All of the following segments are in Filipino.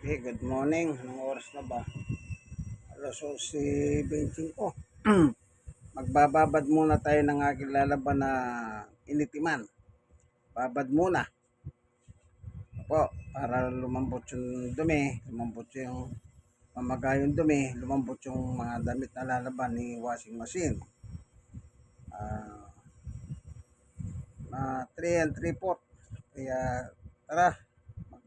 Okay, good morning. Anong oras na ba? Alas 11.25. Magbababad muna tayo ng aking lalaban na initiman. Babad muna. Opo, para lumambot yung dumi, lumambot yung mamaga dumi, lumambot yung mga damit na lalaban ni washing machine. Ah, na 3 and 3 4. Kaya tara,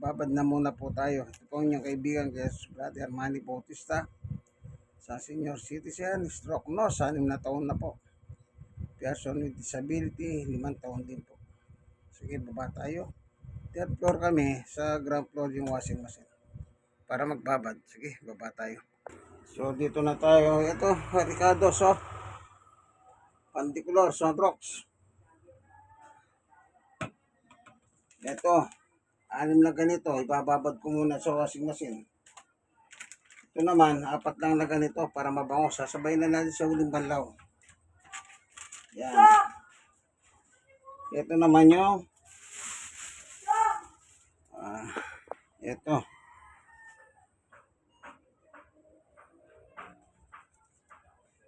magbabad na muna po tayo. Ito po ang inyong kaibigan Jesus Brother Manny Bautista sa senior citizen, stroke no, sa anim na taon na po. Person with disability, limang taon din po. Sige, baba tayo. Third floor kami, sa ground floor yung washing machine. Para magbabad. Sige, baba tayo. So, dito na tayo. Ito, Ricardo, so, Pandicular, Sunrocks. Ito, anim na ganito, ibababad ko muna sa washing machine. Ito naman, apat lang na ganito para mabango. Sasabay na natin sa uling banlaw. Yan. Ito naman yung ah, ito.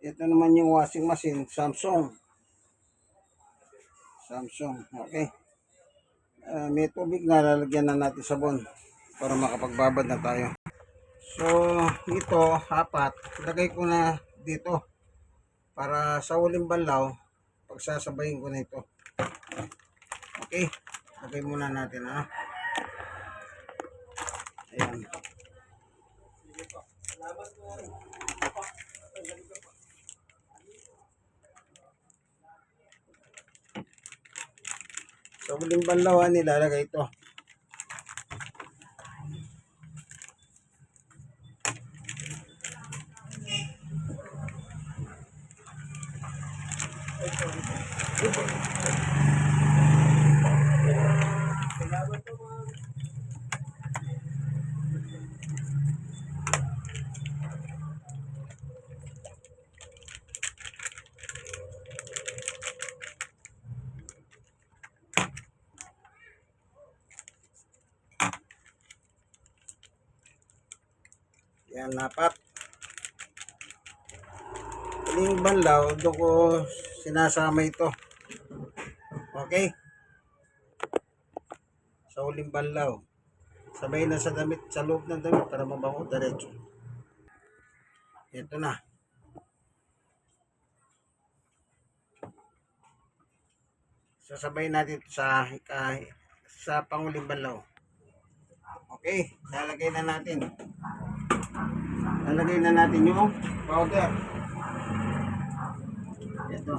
Ito naman yung washing machine, Samsung. Samsung, okay. Ah, may tubig na lalagyan na natin sabon para makapagbabad na tayo. So, ito, apat, lagay ko na dito para sa uling banlaw, pagsasabayin ko na ito. Okay, lagay muna natin ha. Ayan. Sa uling banlaw ha, nilalagay ito. Yan, apat. Uling banlaw, doon ko sinasama ito. Okay? Sa uling banlaw. Sabay na sa damit, sa loob ng damit para mabango diretso. Ito na. Sasabay natin sa uh, sa panguling banlaw. Okay, lalagay na natin. Lalagay na natin yung powder. Ito.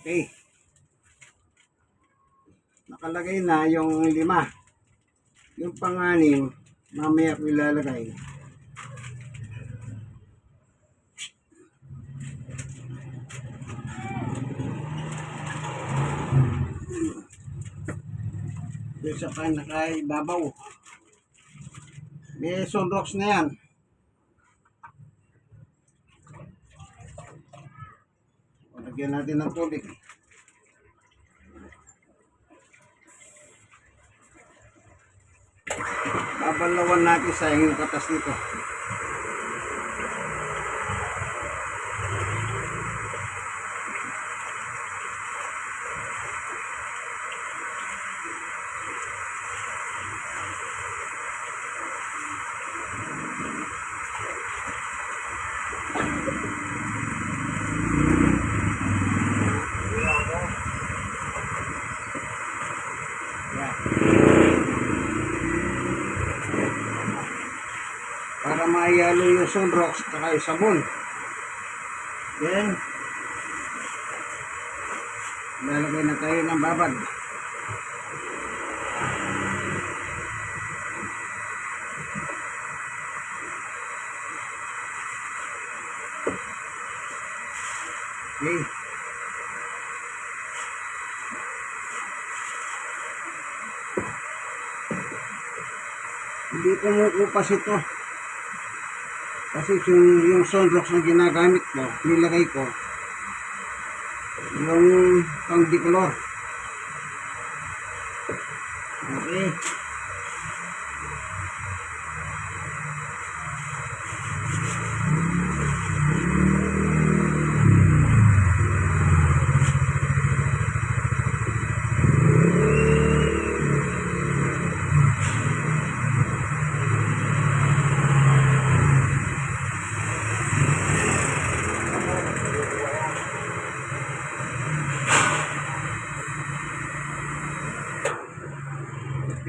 Okay. Nakalagay na yung lima. Yung panganim, mamaya ko ilalagay. Yung sa kan nakaibabaw. May sunrocks na yan. Lagyan natin ng tubig. Babalawan natin sa yung katas nito. Para maihalo yung sunrocks at yung sabon. Then, Lalagay na tayo ng babad. Okay. Hindi kumukupas ito. Kasi yung, yung sunrocks na ginagamit ko, nilagay ko, yung pang decolor.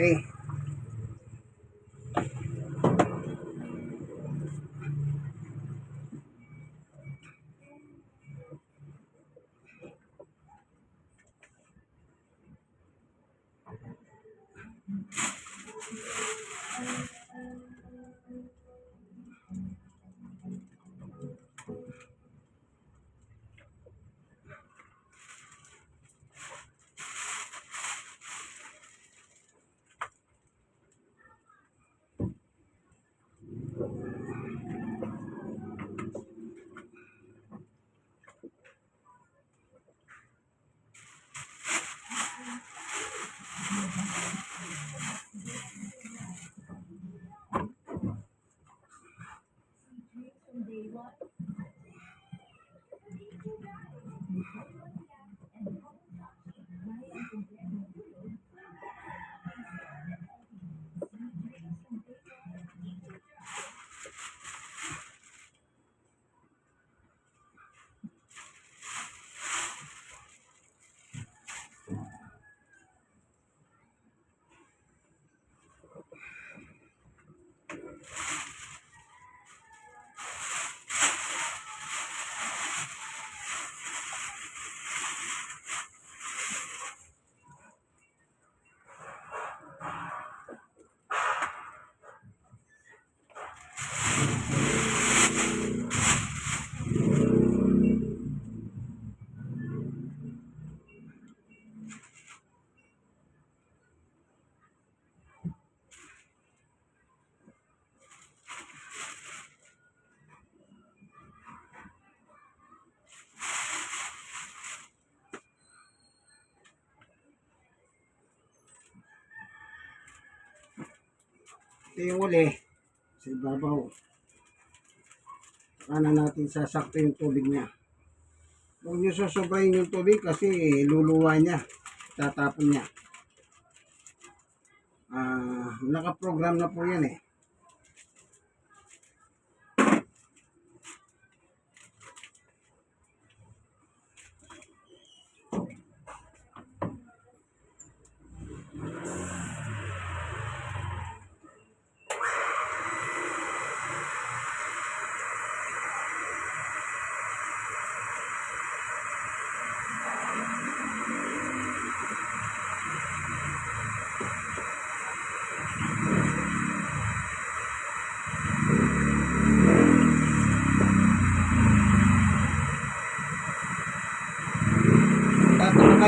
Okay. Ito yung uli. Sa ibabaw. Saka na natin sasakto yung tubig niya. Huwag nyo sosobrayin yung tubig kasi luluwa niya. Tatapon niya. Ah, nakaprogram na po yan eh.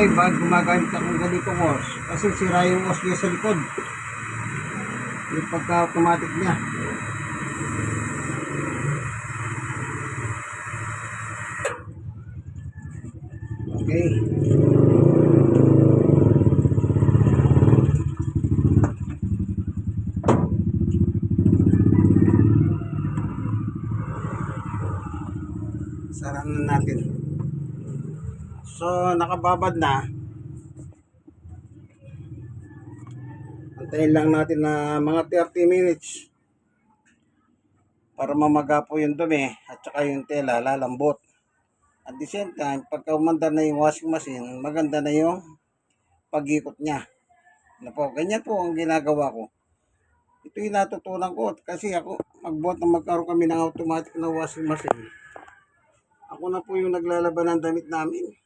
Tatanong kayo ba gumagamit akong ganitong hose? Kasi sira yung hose niya sa likod. Yung pagka-automatic niya. Okay. Sara na natin. So, nakababad na. Antayin lang natin na mga 30 minutes para mamaga po yung dumi at saka yung tela lalambot. At the same time, pagka umanda na yung washing machine, maganda na yung pag-ikot niya. Ano po, ganyan po ang ginagawa ko. Ito yung natutunan ko kasi ako magbuhat na magkaroon kami ng automatic na washing machine. Ako na po yung naglalaban ng damit namin.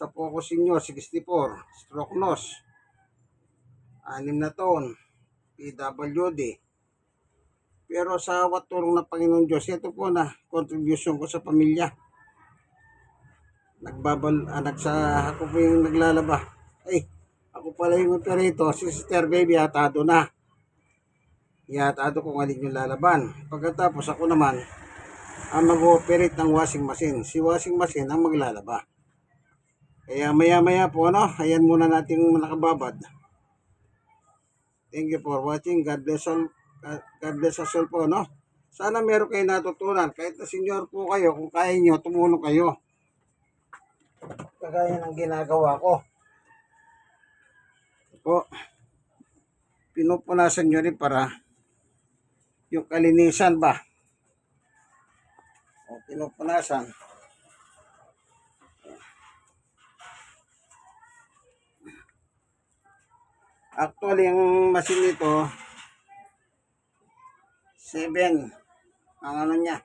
Sa Poco Senior, 64. Stroke nose. Anim na taon. PWD. Pero sa awat ng Panginoon Diyos, ito po na contribution ko sa pamilya. Nagbabal, ah, nagsa, ako po yung naglalaba. Ay, ako pala yung operator, si Sister Baby atado na. Iatado kung alin yung lalaban. Pagkatapos ako naman, ang mag-ooperate ng washing machine. Si washing machine ang maglalaba. Kaya maya-maya po, ano, ayan muna nating nakababad. Thank you for watching. God bless all. God bless us all po, no? Sana meron kayo natutunan. Kahit na senior po kayo, kung kaya nyo, tumulong kayo. Kagaya ng ginagawa ko. Po, pinupunasan nyo rin para yung kalinisan ba? O, pinupunasan. Actually, ang machine nito, 7 ang ano niya.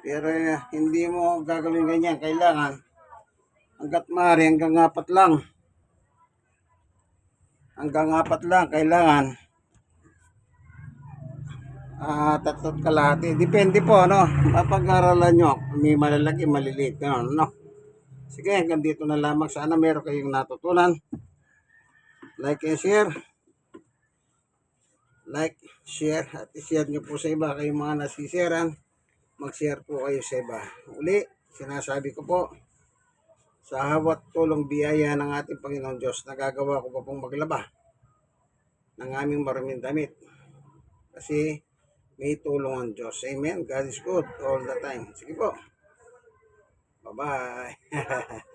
Pero eh, hindi mo gagawin ganyan. Kailangan hanggat maaari hanggang apat lang. Hanggang apat lang. Kailangan ah tatlot kalahati. Depende po, ano. Mapag-aralan nyo. May malalaki, maliliit. Ganun, no? Sige, hanggang dito na lamang. Sana meron kayong natutunan. Like and share. Like, share, at i-share nyo po sa iba kayong mga nasisiran. Mag-share po kayo sa iba. Uli, sinasabi ko po, sa hawat tulong biyaya ng ating Panginoon Diyos, nagagawa ko pa pong maglaba ng aming maraming damit. Kasi may tulong ang Diyos. Amen. God is good all the time. Sige po. Bye-bye.